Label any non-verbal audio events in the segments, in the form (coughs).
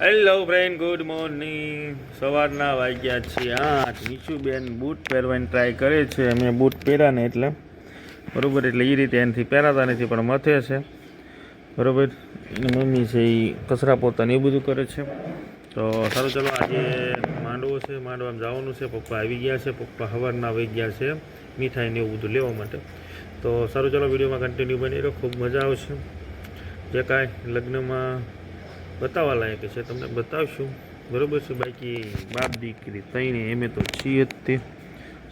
Hello friend good morning સવારના વાગ્યા છે આઠ. નીચુબેન બૂટ પહેરવાની ટ્રાય કરે છે. અમે બૂટ પહેર્યા ને એટલે. બરોબર, એટલે એ રીતે એનાથી પહેરાતા નથી, પણ મથે છે. બરાબર, એની મમ્મી છે એ કચરા પોતાને એ બધું કરે છે. તો સારું, ચલો, આજે માંડવો છે. માંડવામાં જવાનું છે. પપ્પા આવી ગયા છે. પપ્પા સવારના આવી ગયા છે. મીઠાઈ ને એવું બધું લેવા માટે. તો સારું, ચલો, વિડીયોમાં કન્ટિન્યુ બની રહ્યો ખૂબ મજા આવશે. જે કાંઈ લગ્નમાં બતાવવા લાયક છે, તમને બતાવશું. બરોબર છે, બાકી બાપ દીકરી તઈને એમે તો છીએ જ તે.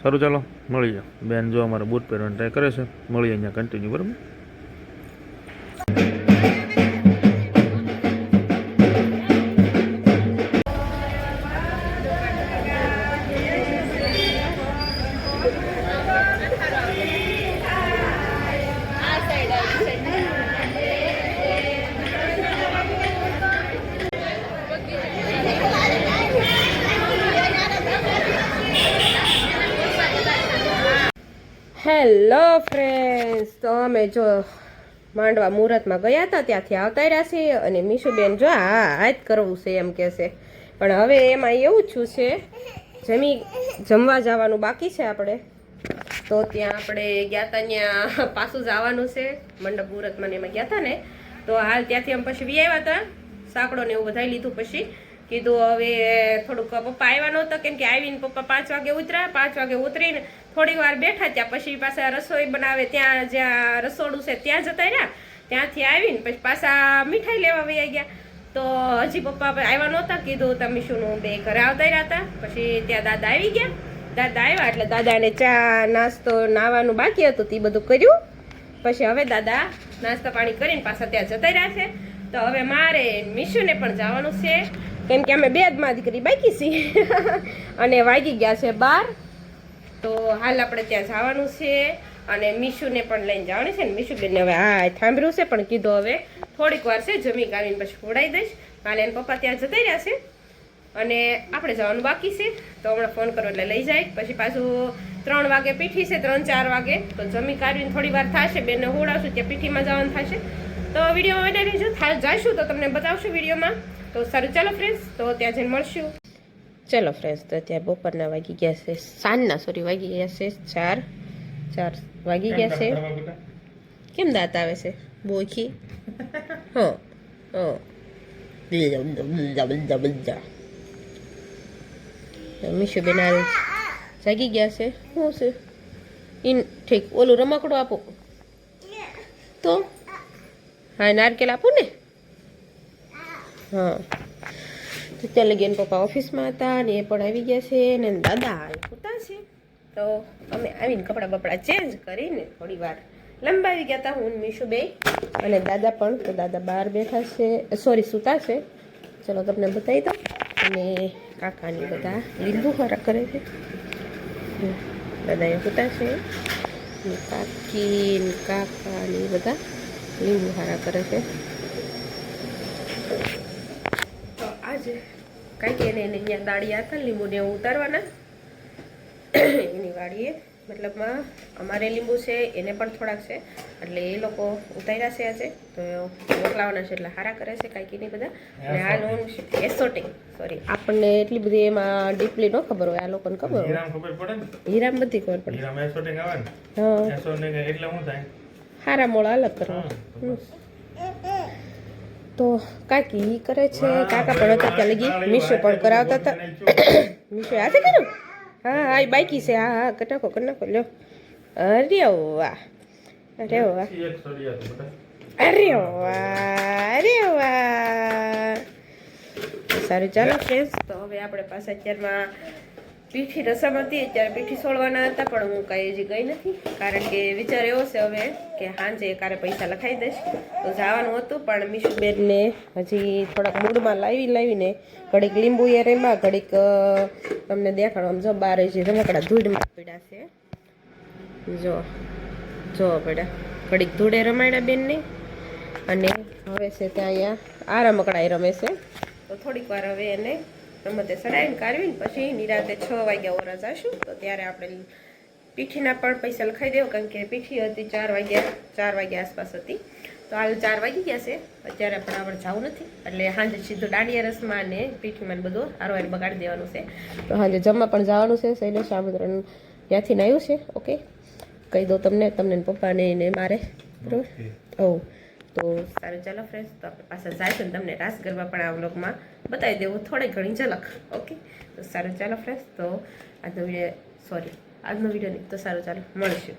સારું, ચાલો, મળી જાઓ. બેન જો અમારે બૂટ પહેરવાની ટ્રાય કરે છે મળીએ અહીંયા કન્ટિન્યુ બરાબર? હેલો ફ્રેન્ડ્સ તો અમે જો માંડવા મુહૂર્તમાં ગયા હતા, ત્યાંથી આવતા રહ્યા છીએ અને મીશુબેન જો આ જ કરવું છે એમ કહેશે પણ હવે એમાં એવું છું છે, જમી જમવા જવાનું બાકી છે આપણે. તો ત્યાં આપણે ગયા હતા ત્યાં પાછું જવાનું છે, મંડપ મુહૂર્તમાં ને એમાં ગયા હતા ને. તો હાલ ત્યાંથી અમે પછી વી આવ્યા હતા સાંકડો ને એવું બધા લીધું પછી. કીધું હવે થોડુંક પપ્પા આવ્યા નહોતા, કેમ કે આવીને પપ્પા પાંચ વાગે ઉતર્યા, પાંચ વાગે ઉતરીને થોડી વાર બેઠા ત્યાં પછી પાછા રસોઈ બનાવે, ત્યાં જ્યાં રસોડું છે ત્યાં જતા રહ્યા. ત્યાંથી આવીને પછી પાછા મીઠાઈ લેવા વયા ગયા. તો હજી પપ્પા આવ્યા નહોતા, કીધું તમે શું બે ઘરે આવતા રહ્યા હતા? પછી ત્યાં દાદા આવી ગયા. દાદા આવ્યા, એટલે દાદાને ચા, નાસ્તો, નાવાનું બાકી હતું, તે બધું કર્યું. પછી હવે દાદા નાસ્તા પાણી કરીને પાછા ત્યાં જતા રહ્યા છે. તો હવે મારે મીશુને પણ જવાનું છે. કેમ કે અમે બે જ માં દીકરી બાકી છીએ. (laughs) અને વાગી ગયા છે બાર. તો હાલ આપણે ત્યાં જવાનું છે અને મીશુને પણ લઈને જવાની છે ને, મીશુબેનને હવે હા થાંભર્યું છે, પણ કીધું હવે થોડીક વાર છે, જમી ગાવીને પછી ખોડાઈ દઈશ. કાલે એના પપ્પા ત્યાં જતા રહ્યા છે. અને આપણે જવાનું બાકી છે. તો હમણાં ફોન કરો એટલે લઈ જાય. પછી પાછું ત્રણ વાગે પીઠી છે, ત્રણ ચાર વાગે. તો જમી કાઢીને થોડી વાર થશે, બેનને હોડાવશું ત્યાં પીઠીમાં જવાનું થશે. તો વીડિયો વધારે થાય જઈશું તો તમને બતાવશું વિડીયોમાં. તો સારું, ચાલો ફ્રેન્ડ્સ તો ત્યાં જઈને મળશું. ચલો ફ્રેન્ડ્સ તો ત્યાં બપોરના વાગી ગયા છે સાંજના સોરી વાગી ગયા છે ચાર ચાર વાગી ગયા છે કેમ દાંત આવે છે બોખી હં હં મીશુબેન આ જાગી ગયા છે શું છે ઇન ઠીક ઓલું રમકડું આપો તો હા નારકેલ આપું ને હા તો ત્યાં લગી એના પપ્પા ઓફિસમાં હતા અને એ પણ આવી ગયા છે અને દાદા પૂતા છે. તો અમે આવીને કપડાં બપડા ચેન્જ કરીને થોડી વાર લંબાવી ગયા હતા હું ને બે. અને દાદા પણ, તો દાદા બહાર બેઠા છે. સોરી, સૂતા છે. ચલો તમને બતાવી દઉં. અને કાકાની બધા લીંબુ ખોરાક કરે છે. દાદા એ સૂતા છે. કાકી કાકા ને બધા લીંબુ હારા કરે છે. આજે કાંઈક એને એને અહીંયા દાળિયા હતા લીંબુને ઉતારવાના. એની વાડીએ મતલબમાં અમારે લીંબુ છે એને પણ થોડાક છે. એટલે એ લોકો ઉતાર્યા છે આજે. તો મોકલાવાના છે એટલે હારા કરે છે કાંઈક એની બધા. અને આ લોન એસોટિંગ સોરી આપણને એટલી બધી એમાં ડીપલી ન ખબર હોય આ લોકોને ખબર હોય. હીરામ ખબર પડે હીરામ બધી ખબર પડે. હીરામ એસોટિંગ આવે ને? હા. એટલે શું થાય? હારા મોળા અલગ કરવા. તો કાકી એ કરે છે. કાકા પણ હતા ત્યાં લગી. મીશો પણ કરાવતા હતા. (coughs) મીશો હાથે કર્યું? હા હા એ બાઈકી છે. હા હા, કટાકો કરી લ્યો. અરે વાહ. અરે વાહ. અરે વાહ અરે વાહ. સારું ચાલો ફ્રેન્ડ્સ તો હવે આપણે પાસે અત્યારમાં પીઠી રસમ હતી, અત્યારે પીઠી છોડવાના હતા, પણ હું કાંઈ હજી ગઈ નથી. કારણ કે વિચાર એવો છે હવે કે સાંજે કારે પૈસા લખાઈ દઈશ. તો જવાનું હતું, પણ મીશુબેનને હજી થોડાક મૂડમાં લાવી, લાવીને ઘડીક લીંબુ એ રેમાં ઘડીક તમને દેખાડો, આમ જો બાર જે રમકડા ધૂળમાં પડ્યા છે. જો જો પડ્યા ઘડીક ધૂળે રમાડ્યા બેનને. અને હવે છે ત્યાં અહીંયા આ રમકડા રમે છે. તો થોડીક વાર હવે એને રમતે સડાઈને કાઢવીને પછી નિરાતે છ વાગ્યા ઓરા જશું તો ત્યારે આપણે પીઠીના પણ પૈસા લખાઈ દેવો કારણ કે પીઠી હતી ચાર વાગ્યા ચાર વાગ્યા આસપાસ હતી. તો હાલ ચાર વાગી ગયા છે. અત્યારે પણ આપણે જવું નથી. એટલે સાંજે સીધું દાંડિયા રસમાં ને પીઠીમાં બધું હારવાર બગાડી દેવાનું છે. તો સાંજે જમવા પણ જવાનું છે. શૈલેષ આમંત્રણ ત્યાંથી આવ્યું છે. ઓકે. કહી દઉં તમને તમને પપ્પાને ને મારે. બરોબર? ઓ તો સારું, ચાલો ફ્રેન્ડ્સ તો આપણે પાછા જાય તમને રાસ ગરબા પણ આ વ્લોગમાં બતાવી દેવું. થોડી ઘણી ઝલક ઓકે તો સારું, ચાલો ફ્રેન્ડ્સ તો આજનો વીડિયો સોરી આજનો વીડિયો નહીં, તો સારું, ચાલો, મળીશું.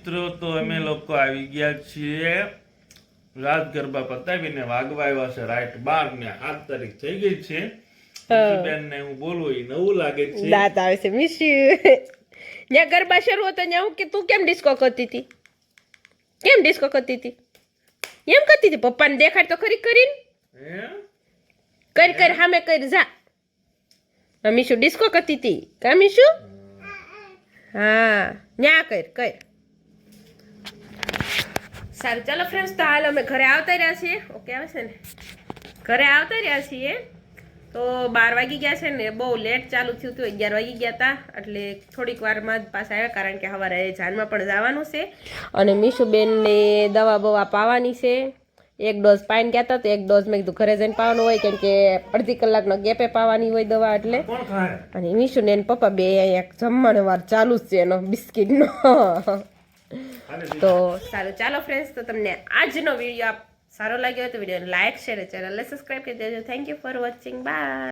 મિત્રો તો અમે લોકો આવી ગયા છીએ રાત ગરબા પતાવીને વાગવા આવ્યા છે. રાઈટ બાર ને સાત તારીખ થઈ ગઈ છે. બેન ને હું બોલવું એ નવું લાગે છે. દાંત આવે છે. મિસ યુ ત્યાં ગરબા શરૂ હતો ત્યાં હું કે તું કેમ ડિસ્કો કરતી હતી? કેમ ડિસ્કો કરતી હતી? એમ કરતી હતી? પપ્પાને દેખાડ તો ખરી કરીને? કરી કરી સામે કરી જા. મીશુ ડિસ્કો કરતી હતી. કા મીશુ હા ન્યા કર કર. સારું ચાલો ફ્રેન્ડ્સ તો હાલ અમે ઘરે આવતા રહ્યા છીએ. ઓકે આવે છે ને? ઘરે આવતા રહ્યા છીએ. તો બાર વાગી ગયા છે ને બહુ લેટ ચાલુ થયું હતું અગિયાર વાગી ગયા હતા એટલે થોડીક વારમાં જ પાછા આવ્યા કારણ કે સવારે જાનમાં પણ જવાનું છે. અને મીશુબેનને દવા બવા પાવાની છે. એક ડોઝ પાઈને ગયા હતા તો એક ડોઝ મેં કીધું ઘરે જઈને પાવાનું હોય કેમ કે અડધી કલાકનો ગેપે પાવાની હોય દવા એટલે. અને મીશુ ને એના પપ્પા બે અહીંયા જમવાનો વાર ચાલુ જ છે એનો બિસ્કિટનો. તો સારું ચાલો ફ્રેન્ડ્સ તો તમને આજનો વીડિયો સારો લાગ્યો હોય તો વિડીયોને લાઇક શેર ચેનલને સબસ્ક્રાઈબ કરી દેજો. Thank you for watching bye